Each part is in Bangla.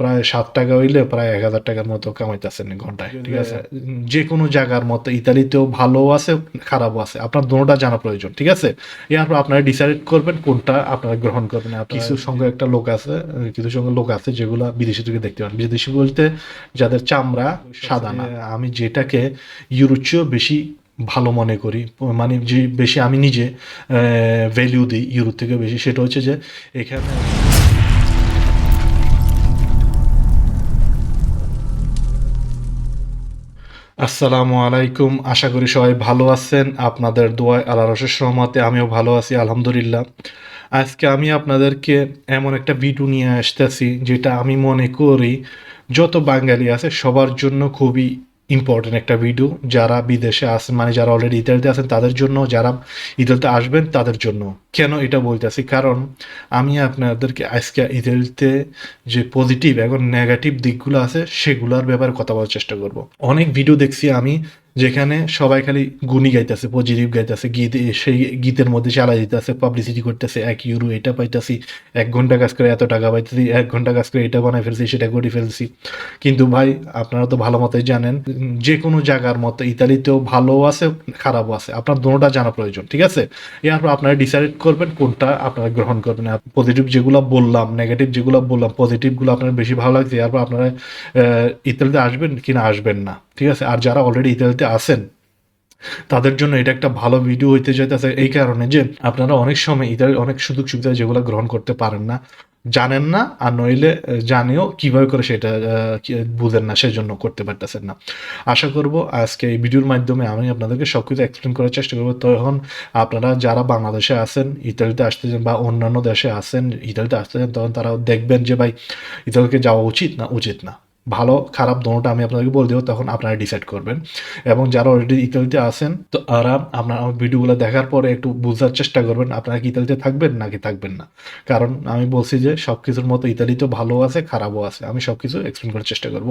প্রায় সাত টাকা হইলে প্রায় এক হাজার টাকার মতো কামাইতেছেন ঘন্টায় ঠিক আছে? যে কোনো জায়গার মতো ইতালিতেও ভালো আছে খারাপও আছে। আপনার দুটোটা জানা প্রয়োজন ঠিক আছে? এরপর আপনারা ডিসাইড করবেন কোনটা আপনারা গ্রহণ করবেন। কিছু সঙ্গে একটা লোক আছে কিছু সঙ্গে লোক আছে যেগুলো বিদেশি থেকে দেখতে পান বিদেশি বলতে যাদের চামড়া সাদা না আমি যেটাকে ইউরোর চেয়েও বেশি ভালো মনে করি মানে যে বেশি আমি নিজে ভ্যালিউ দিই ইউরোপ থেকে বেশি সেটা হচ্ছে যে এখানে আসসালামু আলাইকুম। আশা করি সবাই ভালো আছেন। আপনাদের দোয়ায় আল্লাহ রসের সহমতে আমিও ভালো আছি, আলহামদুলিল্লাহ। আজকে আমি আপনাদেরকে এমন একটা ভিডিও নিয়ে আসতেছি, যেটা আমি মনে করি যত বাঙালি আছে সবার জন্য খুবই ইম্পর্টেন্ট একটা ভিডিও যারা বিদেশে আছেন মানে যারা অলরেডি ইতালিতে আছেন, তাদের জন্য, যারা ইতালিতে আসবেন, তাদের জন্য। কেন এটা বলতেছি? কারণ আমি আপনাদেরকে আজকে ইতালিতে যে পজিটিভ এবং নেগেটিভ দিকগুলো আছে, সেগুলোর ব্যাপারে কথা বলার চেষ্টা করব। অনেক ভিডিও দেখছি আমি যেখানে সবাই খালি গুনি গাইতেছে পজিটিভ গাইতেছে, গীত সেই গীতের মধ্যে চালা দিতেছে পাবলিসিটি করতেছে, এক ইউরো এটা পাইতেছি, এক ঘণ্টা কাজ করে এত টাকা পাইতেছি, এক ঘণ্টা কাজ করে এটা বানাই ফেলছি, সেটা করে ফেলছি। কিন্তু ভাই, আপনারা তো ভালো মতোই জানেন যে কোনো জায়গার মতো ইতালিতেও ভালো আছে, খারাপও আছে। আপনার দুটোটা জানা প্রয়োজন, ঠিক আছে? এরপর আপনারা ডিসাইড করবেন কোনটা আপনারা গ্রহণ করবেন। পজিটিভ যেগুলো বললাম নেগেটিভ যেগুলো বললাম পজিটিভগুলো আপনার বেশি ভালো লাগছে, এরপর আপনারা ইতালিতে আসবেন কিনা আসবেন না। ঠিক আছে? আর যারা অলরেডি ইতালিতে আসেন তাদের জন্য এটা একটা ভালো ভিডিও হইতে চাইতেছে এই কারণে যে আপনারা অনেক সময় ইতালির অনেক সুযোগ সুবিধা যেগুলো গ্রহণ করতে পারেন না। জানেন না, আর নইলে জানেও কীভাবে করে সেটা বুঝেন না, সেজন্য করতে পারতেছেন না। আশা করব আজকে এই ভিডিওর মাধ্যমে আমি আপনাদেরকে সব কিছু এক্সপ্লেন করার চেষ্টা করব। তখন আপনারা যারা বাংলাদেশে আছেন ইতালিতে আসতেছেন বা অন্যান্য দেশে আসেন ইতালিতে আসতে চান, তখন তারা দেখবেন যে, ভাই ইতালিকে যাওয়া উচিত না উচিত না? ভালো, খারাপ দোনোটা আমি আপনাদেরকে বলে দেবো, তখন আপনারা ডিসাইড করবেন। এবং যারা অলরেডি ইতালিতে আছেন, তো তারা আপনার আমার ভিডিওগুলো দেখার পরে একটু বোঝার চেষ্টা করবেন, আপনারা কি ইতালিতে থাকবেন নাকি থাকবেন না। কারণ আমি বলছি যে সব কিছুর মতো ইতালিতে ভালো আছে, খারাপও আছে। আমি সব কিছু এক্সপ্লেন করার চেষ্টা করব।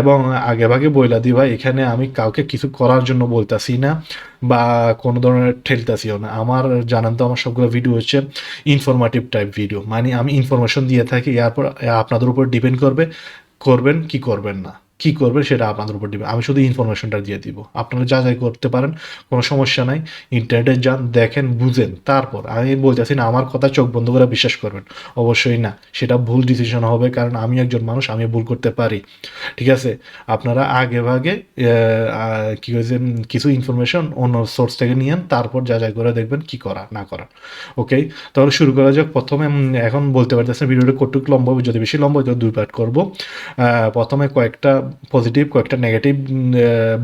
এবং আগে ভাগে বইলা দিই ভাই, এখানে আমি কাউকে কিছু করার জন্য বলতাছি না, বা কোনো ধরনের ঠেলতাছিও না। আমার জানান তো, আমার সবগুলো ভিডিও হচ্ছে ইনফরমেটিভ টাইপ ভিডিও মানে আমি ইনফরমেশন দিয়ে থাকি, এরপর আপনাদের উপর ডিপেন্ড করবে করবেন কি করবেন না। কি করবে সেটা আপনাদের উপর দিবে আমি শুধু ইনফরমেশনটা দিয়ে দিব। আপনারা যা যাই করতে পারেন, কোনো সমস্যা নাই। ইন্টারনেটে যান, দেখেন, বুঝেন, তারপর। আমি বলতেছি না, আমার কথা চোখ বন্ধ করে বিশ্বাস করবেন। অবশ্যই না। সেটা ভুল ডিসিশন হবে, কারণ আমি একজন মানুষ, আমি ভুল করতে পারি। ঠিক আছে? আপনারা আগে ভাগে কি হয়েছে কিছু ইনফরমেশন অন্য সোর্স থেকে নিয়েন, তারপর যা যাই করে দেখবেন কি করা, না করা। ওকে তাহলে শুরু করা যাক। প্রথমে এখন বলতে পারতেছেন, ভিডিওটা কতটুকু লম্বা হবে, যদি বেশি লম্বা হয় দুই পার্ট করব। প্রথমে কয়েকটা পজিটিভ কয়েকটা নেগেটিভ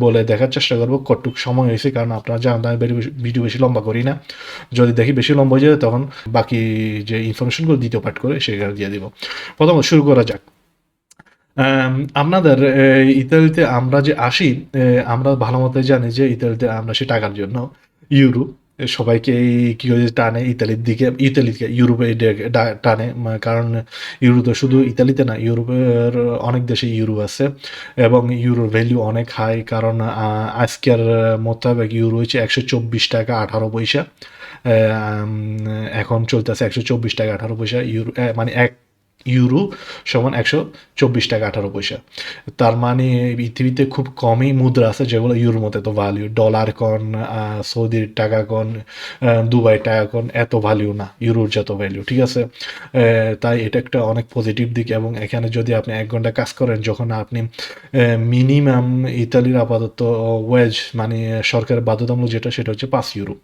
বলে দেখার চেষ্টা করব। কতটুকু সময় হয়েছে, কারণ আপনারা জানেন আমি ভিডিও বেশি লম্বা করি না। যদি দেখি বেশি লম্বা হয়ে যায়, তখন বাকি যে ইনফরমেশনগুলো দ্বিতীয় পাঠ করে সেগুলো দিয়ে দিব। প্রথমত শুরু করা যাক। আপনাদের ইতালিতে আমরা যে আসি আমরা ভালো মতো জানি যে ইতালিতে আমরা সে টাকার জন্য ইউরো সবাইকে এই কি টানে ইতালির দিকে, ইতালিকে, ইউরোপে টানে কারণ ইউরো তো শুধু ইতালিতে না, ইউরোপের অনেক দেশে ইউরো আছে এবং ইউরোর ভ্যালু অনেক হাই কারণ আজকের মোতাবেক ইউরো হচ্ছে একশো চব্বিশ টাকা আঠারো পয়সা এখন চলতেছে একশো চব্বিশ টাকা আঠারো পয়সা, ইউরো মানে এক ইউরো সমান একশো চব্বিশ টাকা আঠারো পয়সা। তার মানে পৃথিবীতে খুব কমই মুদ্রা আছে যেগুলো ইউরোর মতো এত ভ্যালিউ ডলার কন সৌদির টাকা কন দুবাই টাকা কন এত ভ্যালিউ না, ইউরোর যত ভ্যালিউ ঠিক আছে? তাই এটা একটা অনেক পজিটিভ দিক এবং এখানে যদি আপনি এক ঘণ্টা কাজ করেন, যখন আপনি মিনিমাম ইতালির আপাতত ওয়েজ মানে সরকারের বাধ্যতামূলক যেটা, সেটা হচ্ছে পাঁচ ইউরো।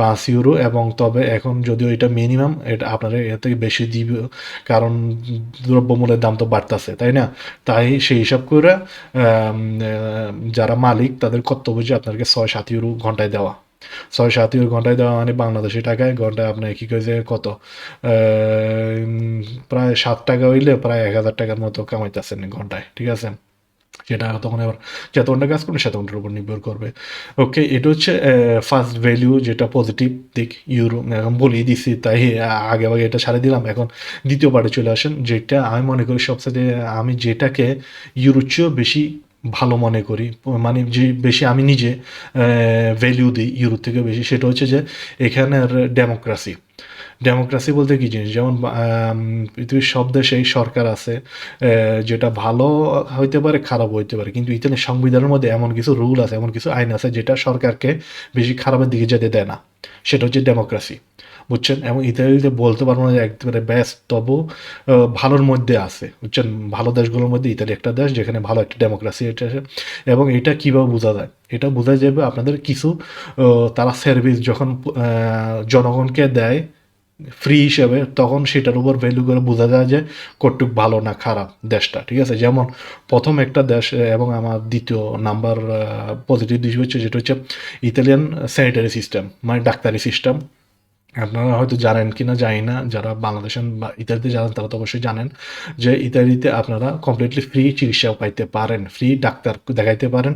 পাঁচ ইউরো এবং তবে এখন যদিও এটা মিনিমাম এটা আপনারা এর থেকে বেশি দিব, কারণ দ্রব্যমূল্যের দাম তো বাড়তেছে, তাই না? তাই সেই হিসাব করে যারা মালিক, তাদের কর্তব্য যে আপনাকে ছয় সাত ইউরো ঘন্টায় দেওয়া। ছয় সাত ইউরো ঘন্টায় দেওয়া মানে বাংলাদেশি টাকায়, ঘন্টায় আপনার কি যে কত? প্রায় সাত টাকা হইলে প্রায় এক হাজার টাকার মতো কামাইতেছেন ঘন্টায়, ঠিক আছে? সেটা তখন আবার যত ঘণ্টা কাজ করবে সেত ঘণ্টার উপর নির্ভর করবে। ওকে এটা হচ্ছে ফার্স্ট ভ্যালিউ যেটা পজিটিভ দিক, ইউরো এখন বলেই দিছি, তাই আগে আগে এটা ছাড়ে দিলাম। এখন দ্বিতীয় পার্টে চলে আসেন, যেটা আমি মনে করি সবসাথে আমি যেটাকে ইউরোর চেয়েও বেশি ভালো মনে করি। মানে যে বেশি আমি নিজে ভ্যালিউ দিই ইউরোপ থেকে বেশি, সেটা হচ্ছে যে এখানের ডেমোক্রাসি ডেমোক্রেসি বলতে কি জিনিস? যেমন পৃথিবীর সব দেশেই সরকার আছে যেটা ভালো হইতে পারে খারাপ হইতে পারে। কিন্তু ইতালির সংবিধানের মধ্যে এমন কিছু রুল আছে, এমন কিছু আইন আছে, যেটা সরকারকে বেশি খারাপের দিকে যেতে দেয় না। সেটা হচ্ছে ডেমোক্রেসি বুঝছেন? এবং ইতালিতে বলতে পারব না যে একেবারে ব্যাস তবু ভালোর মধ্যে আছে, বুঝছেন? ভালো দেশগুলোর মধ্যে ইতালি একটা দেশ, যেখানে ভালো একটা ডেমোক্রেসি এটা এবং এটা কীভাবে বোঝা যায়? এটা বোঝা যাবে আপনাদের কিছু তারা সার্ভিস যখন জনগণকে দেয় ফ্রি হিসেবে, তখন সেটার উপর ভ্যালু করে বোঝা যায় যে কটুক ভালো না খারাপ দেশটা, ঠিক আছে? যেমন প্রথম একটা দেশ এবং আমার দ্বিতীয় নাম্বার পজিটিভ দিক হচ্ছে, যেটা হচ্ছে ইতালিয়ান স্যানিটারি সিস্টেম মানে ডাক্তারি সিস্টেম আপনারা হয়তো জানেন কি না জানি না, যারা বাংলাদেশের বা ইতালিতে জানেন তারা তো অবশ্যই জানেন যে ইতালিতে আপনারা কমপ্লিটলি ফ্রি চিকিৎসা পাইতে পারেন ফ্রি ডাক্তার দেখাইতে পারেন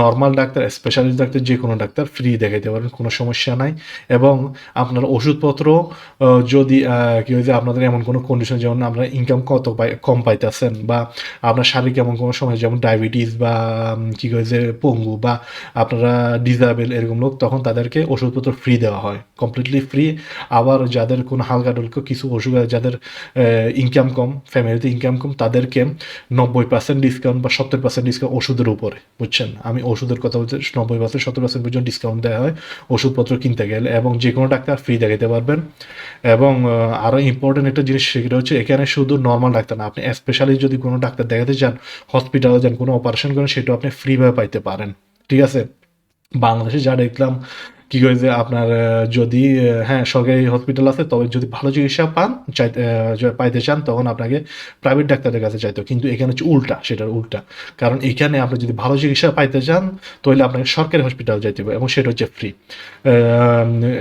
নর্মাল ডাক্তার স্পেশালিস্ট ডাক্তার যে কোনো ডাক্তার ফ্রি দেখাইতে পারেন, কোনো সমস্যা নাই। এবং আপনার ওষুধপত্র যদি কি হয়েছে, আপনাদের এমন কোনো কন্ডিশন যেমন আপনার ইনকাম কত কম পাইতেছেন বা আপনার শারীরিক এমন কোনো সমস্যা যেমন ডায়াবেটিস বা কি হয়েছে, পঙ্গু বা আপনারা ডিজাবেল এরকম লোক, তখন তাদেরকে ওষুধপত্র ফ্রি দেওয়া হয় কমপ্লিটলি ফ্রি আবার যাদের কোনো হালকা টুলকা কিছু অসুখ যাদের ইনকাম কম ফ্যামিলিতে ইনকাম কম, তাদেরকে নব্বই পার্সেন্ট ডিসকাউন্ট বা সত্তর পার্সেন্ট ডিসকাউন্ট ওষুধের উপরে, বুঝছেন? আমি ওষুধের কথা বলছি, নব্বই পার্সেন্ট সত্তর পার্সেন্ট পর্যন্ত ডিসকাউন্ট দেওয়া হয়, ওষুধপত্র কিনতে গেলে এবং যে কোনো ডাক্তার ফ্রি দেখাতে পারবেন। এবং আরও ইম্পর্টেন্ট একটা জিনিস সেটা হচ্ছে এখানে শুধু নর্মাল ডাক্তার না, আপনি স্পেশালি যদি কোনো ডাক্তার দেখাতে চান হসপিটালে যান, কোনো অপারেশন করেন সেটাও আপনি ফ্রিভাবে পাইতে পারেন, ঠিক আছে? বাংলাদেশে যা দেখলাম কি হয়েছে আপনার যদি হ্যাঁ সরকারি হসপিটাল আছে, তবে যদি ভালো চিকিৎসা পান পাইতে চান, তখন আপনাকে প্রাইভেট ডাক্তারের কাছে চাইতে। কিন্তু এখানে হচ্ছে উল্টা, সেটার উল্টা। কারণ এখানে আপনি যদি ভালো চিকিৎসা পাইতে চান, তাহলে আপনাকে সরকারি হসপিটাল যাইতে হবে এবং সেটা হচ্ছে ফ্রি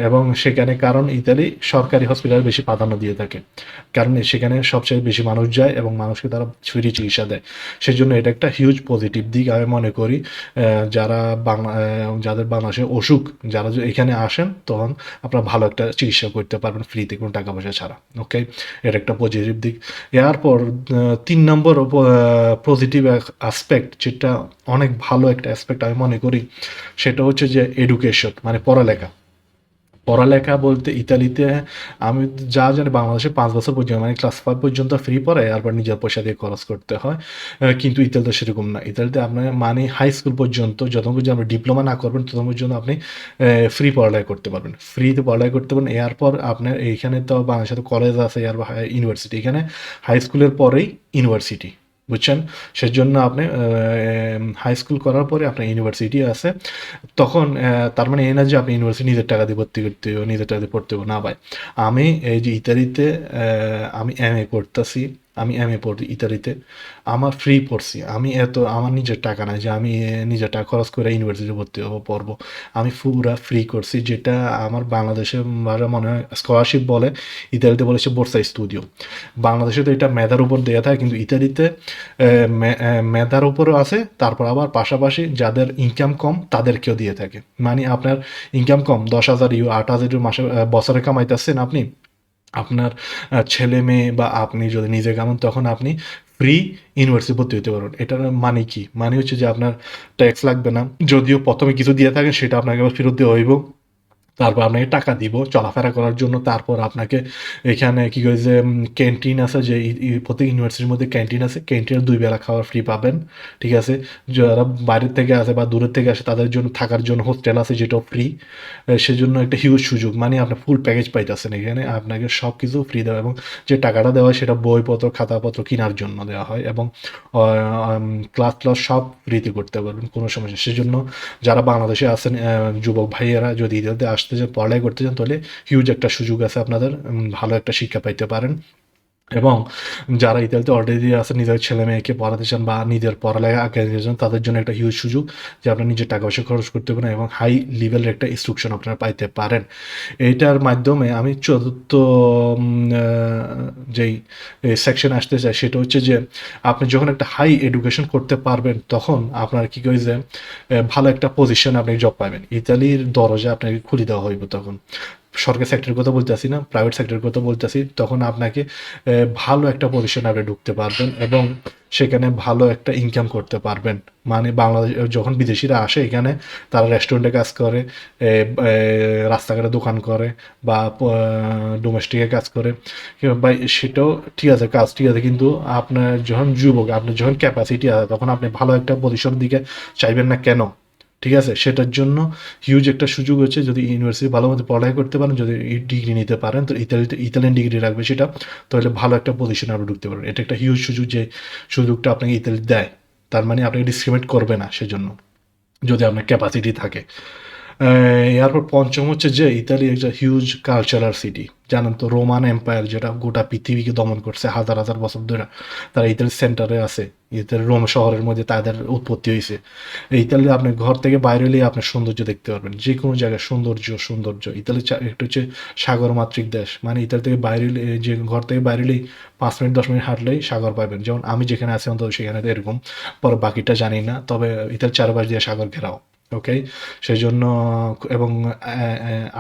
এবং সেখানে কারণ ইতালি সরকারি হসপিটাল বেশি প্রাধান্য দিয়ে থাকে। কারণ সেখানে সবচেয়ে বেশি মানুষ যায় এবং মানুষকে তারা ফ্রি চিকিৎসা দেয়। সেজন্য এটা একটা হিউজ পজিটিভ দিক আমি মনে করি। যারা বাংলা যাদের বাংলাদেশে অসুখ, যারা এখানে আসেন, তখন আপনারা ভালো একটা চিকিৎসা করতে পারবেন, ফ্রিতে কোনো টাকা পয়সা ছাড়া, ওকে? এটা একটা পজিটিভ দিক। এরপর তিন নম্বর পজিটিভ অ্যাসপেক্ট যেটা অনেক ভালো একটা অ্যাসপেক্ট আমি মনে করি, সেটা হচ্ছে যে এডুকেশন মানে পড়ালেখা। পড়ালেখা বলতে ইতালিতে আমি যা জানি বাংলাদেশে পাঁচ বছর পর্যন্ত মানে ক্লাস ফাইভ পর্যন্ত ফ্রি পড়ে, তারপর নিজের পয়সা দিয়ে খরচ করতে হয়। কিন্তু ইতালিতে সেরকম না। ইতালিতে আপনার মানে হাই স্কুল পর্যন্ত যতক্ষণ পর্যন্ত আপনি ডিপ্লোমা না করবেন, ততক্ষণ পর্যন্ত আপনি ফ্রি পড়ালেখা করতে পারবেন। ফ্রিতে পড়ালেখা করতে পারবেন এরপর আপনার এইখানে তো বাংলাদেশে তো কলেজ আছে ইউনিভার্সিটি এখানে হাই স্কুলের পরেই ইউনিভার্সিটি বুঝছেন? সেজন্য আপনি হাই স্কুল করার পরে আপনার ইউনিভার্সিটি আছে। তখন তার মানে এই না যে আপনি ইউনিভার্সিটি নিজের টাকা দিয়ে ভর্তি করতে নিজের টাকা দিয়ে পড়তে না ভাই। আমি এই যে ইতালিতে আমি এম এ করতেছি আমি এম এ পড়ি ইতালিতে। আমার ফ্রি পড়ছি। আমি এত, আমার নিজের টাকা নাই যে আমি নিজের টাকা খরচ করে ইউনিভার্সিটি ভর্তি হব, পড়ব। আমি পুরা ফ্রি করছি, যেটা আমার বাংলাদেশে মনে হয় স্কলারশিপ বলে, ইতালিতে বলে সে বোর্সা স্টুডিও বাংলাদেশে তো এটা মেধার উপর দেওয়া থাকে, কিন্তু ইতালিতে মেধার উপরও আছে, তারপর আবার পাশাপাশি যাদের ইনকাম কম, তাদেরকেও দিয়ে থাকে। মানে আপনার ইনকাম কম, দশ হাজার ইউ, আট হাজার মাসে বছরে কামাইতেছেন আপনি আপনার ছেলে মেয়ে বা আপনি যদি নিজে কামান, তখন আপনি ফ্রি ইউনিভার্সিটি ভর্তি হতে পারবেন। এটার মানে কি? মানে হচ্ছে যে আপনার ট্যাক্স লাগবে না। যদিও প্রথমে কিছু দিয়ে থাকেন, সেটা আপনাকে ফেরত দেওয়া হইব। তারপর আপনাকে টাকা দিব চলাফেরা করার জন্য। তারপর আপনাকে এখানে কি করে যে ক্যান্টিন আছে যে প্রত্যেক ইউনিভার্সিটির মধ্যে ক্যান্টিন আছে। ক্যান্টিনের দুই বেলা খাওয়ার ফ্রি পাবেন, ঠিক আছে? যারা বাইরের থেকে আসে বা দূরের থেকে আসে, তাদের জন্য থাকার জন্য হোস্টেল আছে যেটাও ফ্রি সেজন্য একটা হিউজ সুযোগ। মানে আপনি ফুল প্যাকেজ পাইতেছেন এখানে। আপনাকে সব কিছু ফ্রি দেওয়া এবং যে টাকাটা দেওয়া হয়, সেটা বইপত্র, খাতাপত্র কেনার জন্য দেওয়া হয় এবং ক্লাস ক্লাস সব ফ্রিতে করতে পারবেন, কোনো সমস্যা সেজন্য যারা বাংলাদেশে আছেন যুবক ভাইয়েরা যদি ইতালিতে আসতে চান পড়ালেখা করতে চান তাহলে হিউজ একটা সুযোগ আছে আপনাদের ভালো একটা শিক্ষা পাইতে পারেন। এবং যারা ইতালিতে অলরেডি আছে, নিজের ছেলে মেয়েকে পড়াতে চান বা নিজের পড়ালেখা আগে নিতে চান, তাদের জন্য একটা হিউজ সুযোগ যে আপনার নিজের টাকা পয়সা খরচ করতে পারেন এবং হাই লেভেলের একটা ইনস্ট্রাকশন আপনারা পাইতে পারেন। এইটার মাধ্যমে আমি চতুর্থ যেই সেকশন আসতে চাই, সেটা হচ্ছে যে আপনি যখন একটা হাই এডুকেশন করতে পারবেন, তখন আপনার কি করে যে ভালো একটা পজিশন আপনি জব পাবেন। ইতালির দরজা আপনাকে খুলে দেওয়া হইব তখন। সরকারি সেক্টরের কথা বলতেছি না প্রাইভেট সেক্টরের কথা বলতেছি, তখন আপনাকে ভালো একটা পজিশনে আপনি ঢুকতে পারবেন এবং সেখানে ভালো একটা ইনকাম করতে পারবেন। মানে বাংলাদেশ যখন বিদেশিরা আসে এখানে, তারা রেস্টুরেন্টে কাজ করে রাস্তাঘাটে দোকান করে বা ডোমেস্টিকে কাজ করে। বা সেটাও ঠিক আছে, কাজ ঠিক আছে, কিন্তু আপনার যখন যুবক, আপনার যখন ক্যাপাসিটি আছে, তখন আপনি ভালো একটা পজিশনের দিকে চাইবেন না কেন? ঠিক আছে? সেটার জন্য হিউজ একটা সুযোগ হচ্ছে যদি ইউনিভার্সিটি ভালো মতো পড়াই করতে পারেন, যদি ডিগ্রি নিতে পারেন, তো ইতালিতে ইতালিয়ান ডিগ্রি রাখবে সেটা, তাহলে ভালো একটা পজিশনে আপনি ঢুকতে পারবেন এটা একটা হিউজ সুযোগ যে সুযোগটা আপনাকে ইতালি দেয়। তার মানে আপনাকে ডিসক্রিমিনেট করবে না সেজন্য, যদি আপনার ক্যাপাসিটি থাকে। এরপর পঞ্চম হচ্ছে যে ইতালি একটা হিউজ কালচারাল সিটি জানেন তো রোমান এম্পায়ার যেটা গোটা পৃথিবীকে দমন করছে হাজার হাজার বছর ধরে। তারা ইতালির সেন্টারে আছে ইতালি রোম শহরের মধ্যে তাদের উৎপত্তি হয়েছে। ইতালি আপনি ঘর থেকে বাইরে এলেই আপনি সৌন্দর্য দেখতে পারবেন যে কোনো জায়গায় সৌন্দর্য সৌন্দর্য। ইতালি একটা হচ্ছে সাগর মাতৃক দেশ মানে ইতালি থেকে বাইরে যে ঘর থেকে বাইরে এলেই পাঁচ মিনিট, দশ মিনিট হাঁটলেই সাগর পাবেন। যেমন আমি যেখানে আছি, অন্তত সেখানে এরকম, পর বাকিটা জানি না, তবে ইতালি চারপাশ দিয়ে সাগর ঘেরাও। ওকে? সেই জন্য এবং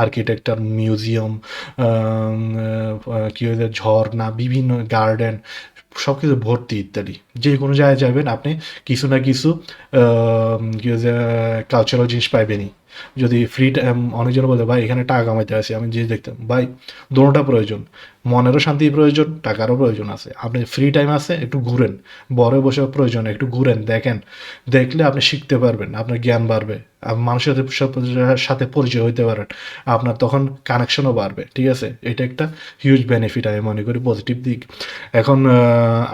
আর্কিটেকচার মিউজিয়াম কী হয়েছে ঝর্ণা, বিভিন্ন গার্ডেন সব কিছু ভর্তি ইত্যাদি। যে কোনো জায়গায় যাবেন, আপনি কিছু না কিছু কী কালচারাল জিনিস পাইবেনই। যদি ফ্রি টাইম অনেকজন বলে, ভাই, এখানে টাকা কামাইতে আসি। আমি জিনিস দেখতাম, ভাই, দোনোটা প্রয়োজন। মনেরও শান্তি প্রয়োজন, টাকারও প্রয়োজন আছে। আপনি ফ্রি টাইম আছে, একটু ঘুরেন। বড় বসে প্রয়োজন, একটু ঘুরেন, দেখেন। দেখলে আপনি শিখতে পারবেন, আপনার জ্ঞান বাড়বে। মানুষের সাথে পরিচয় হইতে পারেন, আপনার তখন কানেকশনও বাড়বে, ঠিক আছে? এটা একটা হিউজ বেনিফিট আমি মনে করি পজিটিভ দিক। এখন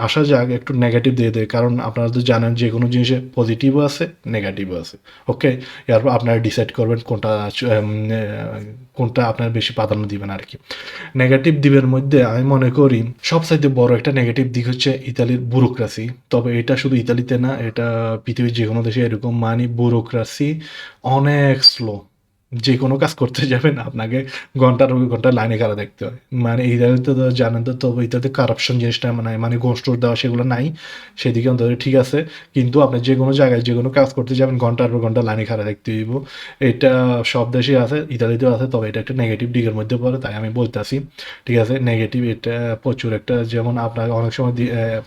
আসা যাক, একটু নেগেটিভ দিয়ে দেয় কারণ আপনারা তো জানেন যে কোনো জিনিসে পজিটিভও আছে নেগেটিভও আছে ওকে এরপর আপনারা ডিসাইড করবেন কোনটা কোনটা আপনার বেশি প্রাধান্য দিবেন আর কি। নেগেটিভ দিবের মধ্যে আমি মনে করি সবচাইতে বড় একটা নেগেটিভ দিক হচ্ছে ইতালির ব্যুরোক্রাসি তবে এটা শুধু ইতালিতে না, এটা পৃথিবীর যে কোনো দেশে এরকম মানে ব্যুরোক্রাসি অনেক স্লো যে কোনো কাজ করতে যাবেন, আপনাকে ঘণ্টার ঘণ্টা লাইনে খাড়া দেখতে হয়। মানে ইতালিতে তো, জানেন তো তবে ইতালিতে কারাপশন জিনিসটা মানে মানে টোষ দেওয়া সেগুলো নাই। সেদিকে অন্তত ঠিক আছে। কিন্তু আপনি যে কোনো জায়গায় যে কোনো কাজ করতে যাবেন, ঘণ্টার পর ঘণ্টা লাইনে খাড়া দেখতে হইব। এটা সব দেশে আছে, ইতালিতেও আছে, তবে এটা একটা নেগেটিভ দিকের মধ্যে পড়ে, তাই আমি বলতেছি। ঠিক আছে নেগেটিভ এটা প্রচুর একটা, যেমন আপনার অনেক সময়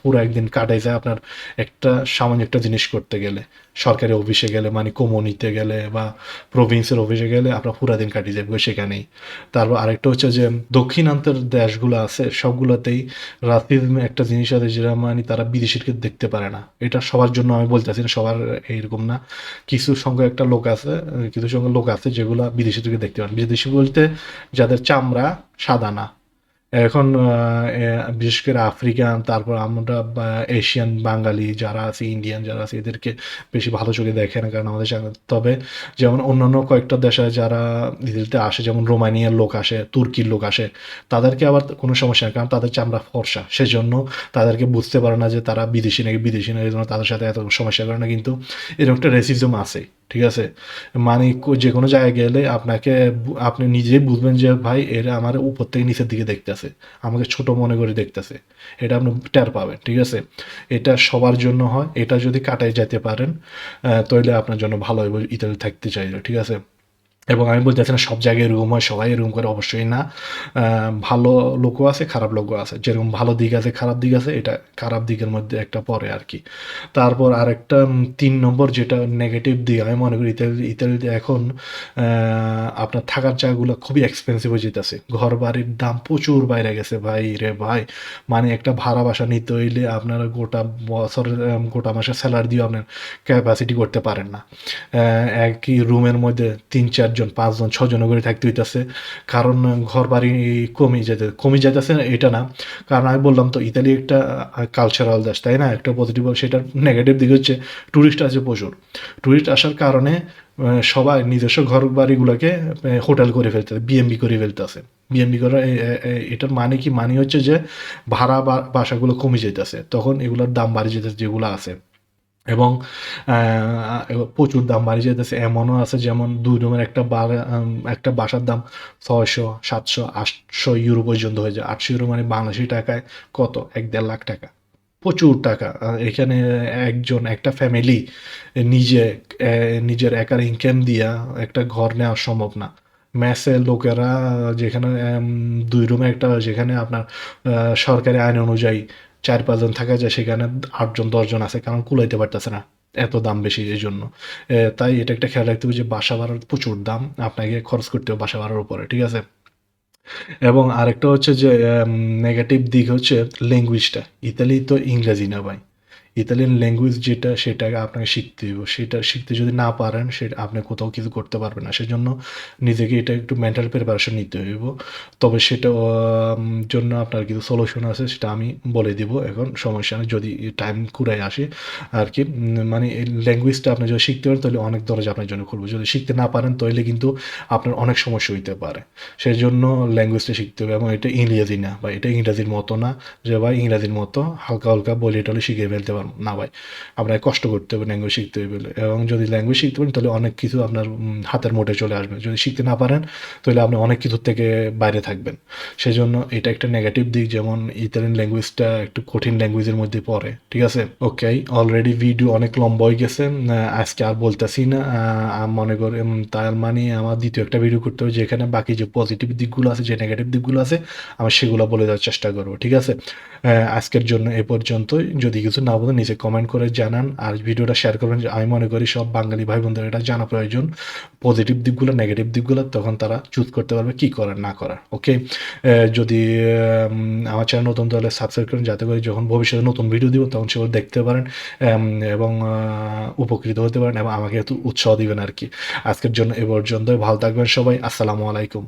পুরো একদিন কাটাই যায় আপনার একটা সামান্য একটা জিনিস করতে গেলে। সরকারি অফিসে গেলে মানে কমিউনিতে গেলে বা প্রভিন্সের অফিসে গেলে আপনার পুরা দিন কাটিয়ে যাবে সেখানেই। তারপর আরেকটা হচ্ছে যে দক্ষিণান্তের দেশগুলো আছে, সবগুলোতেই রাসিজম একটা জিনিস আছে যেটা মানে তারা বিদেশিকে দেখতে পারে না। এটা সবার জন্য আমি বলতেছি না, সবার এইরকম না। কিছু সংখ্যক একটা লোক আছে, কিছু সংখ্যক লোক আছে যেগুলো বিদেশি থেকে দেখতে পারে বিদেশি বলতে যাদের চামড়া সাদা না এখন বিশেষ করে আফ্রিকান, তারপর আমরা এশিয়ান বাঙালি যারা আছে, ইন্ডিয়ান যারা আছে, এদেরকে বেশি ভালো চোখে দেখে না কারণ আমাদের তবে যেমন অন্যান্য কয়েকটা দেশে যারা ইতালিতে আসে, যেমন রোমানিয়ার লোক আসে, তুর্কির লোক আসে, তাদেরকে আবার কোনো সমস্যা নেই, কারণ তাদের চামড়া ফর্সা। সেজন্য তাদেরকে বুঝতে পারে না যে তারা বিদেশি নাকি বিদেশি নাকি তাদের সাথে এত সমস্যা করে না, কিন্তু এরকম একটা রেসিজম আছে। ঠিক আছে? মানে যে কোনো জায়গায় গেলে আপনাকে আপনি নিজেই বুঝবেন যে, ভাই, এরা আমার উপর থেকে নিচের দিকে দেখতেছে। আমাকে ছোট মনে করে দেখতেছে। এটা আপনি টের পাবেন, ঠিক আছে? এটা সবার জন্য হয়। এটা যদি কাটাই যেতে পারেন তাহলে আপনার জন্য ভালো ইতালি থাকতে চাইলে, ঠিক আছে? এবং আমি বলতেছি না সব জায়গায় রুম হয় সবাই রুম করে অবশ্যই না। ভালো লোকও আছে খারাপ লোকও আছে। যেরকম ভালো দিক আছে খারাপ দিক আছে এটা খারাপ দিকের মধ্যে একটা পড়ে আর কি। তারপর আরেকটা তিন নম্বর যেটা নেগেটিভ দিক আমি মনে করি ইতালি ইতালিতে এখন আপনার থাকার জায়গাগুলো খুবই এক্সপেন্সিভ হয়ে যেতেছে। ঘর বাড়ির দাম প্রচুর বাইরে গেছে ভাই রে ভাই। মানে একটা ভাড়া বাসা নিতে হইলে আপনারা গোটা বছরের উম, গোটা মাসের স্যালারি দিয়ে আপনার ক্যাপাসিটি করতে পারেন না। একই রুমের মধ্যে তিন চারজন পাঁচজন ছজন করে থাকতে হইতেছে। কারণ ঘর বাড়ি কমে যেতে, কমে যেতেছে এটা না। কারণ আমি বললাম তো, ইতালি একটা কালচারাল দেশ, তাই না? একটা পজিটিভ সেটার নেগেটিভ দিক হচ্ছে ট্যুরিস্ট আছে প্রচুর। ট্যুরিস্ট আসার কারণে সবাই নিজস্ব ঘর বাড়িগুলোকে হোটেল করে ফেলতেছে বিএমবি করে ফেলতেছে। বিএমবি করা এটার মানে কি? মানে হচ্ছে যে ভাড়া বাসাগুলো কমে যেতেছে তখন এগুলোর দাম বাড়ি যেতেছে যেগুলো আছে। এবং প্রচুর দাম বাড়ি যেতেছে। এমনও আছে যেমন দুই রুমের একটা একটা বাসার দাম ছয়শো, সাতশো, আটশো ইউরো পর্যন্ত হয়ে যায়। আটশো ইউরো মানে বাংলাদেশি টাকায় কত? এক দেড় লাখ টাকা। প্রচুর টাকা। এখানে একজন, একটা ফ্যামিলি নিজে নিজের একার ইনকাম দিয়া একটা ঘর নেওয়া সম্ভব না। মেসে লোকেরা যেখানে দুই রুমে একটা, যেখানে আপনার সরকারি আইন অনুযায়ী চার পাঁচজন থাকা যায়, সেখানে আটজন, দশজন আছে, কারণ কুলাইতে পারতেছে না এত দাম বেশি এই জন্য। তাই এটা একটা খেয়াল রাখতে হবে যে বাসা ভাড়ার প্রচুর দাম, আপনাকে খরচ করতে হবে বাসা ভাড়ার উপরে, ঠিক আছে? এবং আরেকটা হচ্ছে যে নেগেটিভ দিক হচ্ছে ল্যাঙ্গুয়েজটা ইতালি তো ইংরাজি না ভাই। ইতালিয়ান ল্যাঙ্গুয়েজ যেটা সেটাকে আপনাকে শিখতে হবে সেটা শিখতে যদি না পারেন সেটা আপনি কোথাও কিছু করতে পারবেন না। সেজন্য নিজেকে এটা একটু মেন্টাল প্রিপারেশন নিতে হইব। তবে সেটা জন্য আপনার কিছু সলিউশন আছে, সেটা আমি বলে দিব এখন। সমস্যা নেই, যদি টাইম কুড়াই আসে আর কি মানে এই ল্যাঙ্গুয়েজটা আপনি যদি শিখতে পারেন, তাহলে অনেক দরজা আপনার জন্য খুলবে। যদি শিখতে না পারেন, তাহলে কিন্তু আপনার অনেক সমস্যা হইতে পারে। সেই জন্য ল্যাঙ্গুয়েজটা শিখতে হবে। এবং এটা ইংরেজি না, বা এটা ইংরাজির মতো না। যে ভাই, ইংরাজির মতো হালকা হালকা বলে টলে শিখে ফেলতে পারব না ভাই আপনাকে কষ্ট করতে হবে ল্যাঙ্গুয়েজ শিখতে হবে। এবং যদি ল্যাঙ্গুয়েজ শিখতে পারেন, তাহলে অনেক কিছু আপনার হাতের মোটে চলে আসবে। যদি শিখতে না পারেন, তাহলে আপনি অনেক কিছুর থেকে বাইরে থাকবেন। সেই জন্য এটা একটা নেগেটিভ দিক, যেমন ইতালিয়ান ল্যাঙ্গুয়েজটা একটু কঠিন ল্যাঙ্গুয়েজের মধ্যে পড়ে। ঠিক আছে? ওকে অলরেডি ভিডিও অনেক লম্বা হয়ে গেছে। আজকে আর বলতেছি না। মনে করি তার মানে আমার দ্বিতীয় একটা ভিডিও করতে হবে, যেখানে বাকি যে পজিটিভ দিকগুলো আছে, যে নেগেটিভ দিকগুলো আছে, আমি সেগুলো বলে দেওয়ার চেষ্টা করব। ঠিক আছে? আজকের জন্য এ পর্যন্তই। যদি কিছু না বলেন নিচে কমেন্ট করে জানান আর ভিডিওটা শেয়ার করবেন আমি মনে করি সব বাঙালি ভাই বোনদের এটা জানা প্রয়োজন। পজিটিভ দিকগুলো নেগেটিভ দিকগুলো তখন তারা চুজ করতে পারবে কি করার, না করার ওকে যদি আমার চ্যানেল নতুন তাহলে সাবস্ক্রাইব করেন, যাতে করে যখন ভবিষ্যতে নতুন ভিডিও দিব তখন সেগুলো দেখতে পারেন এবং উপকৃত হতে পারেন এবং আমাকে একটু উৎসাহ দিবেন আর কি। আজকের জন্য এ পর্যন্ত ভালো থাকবেন সবাই, আসসালামু আলাইকুম।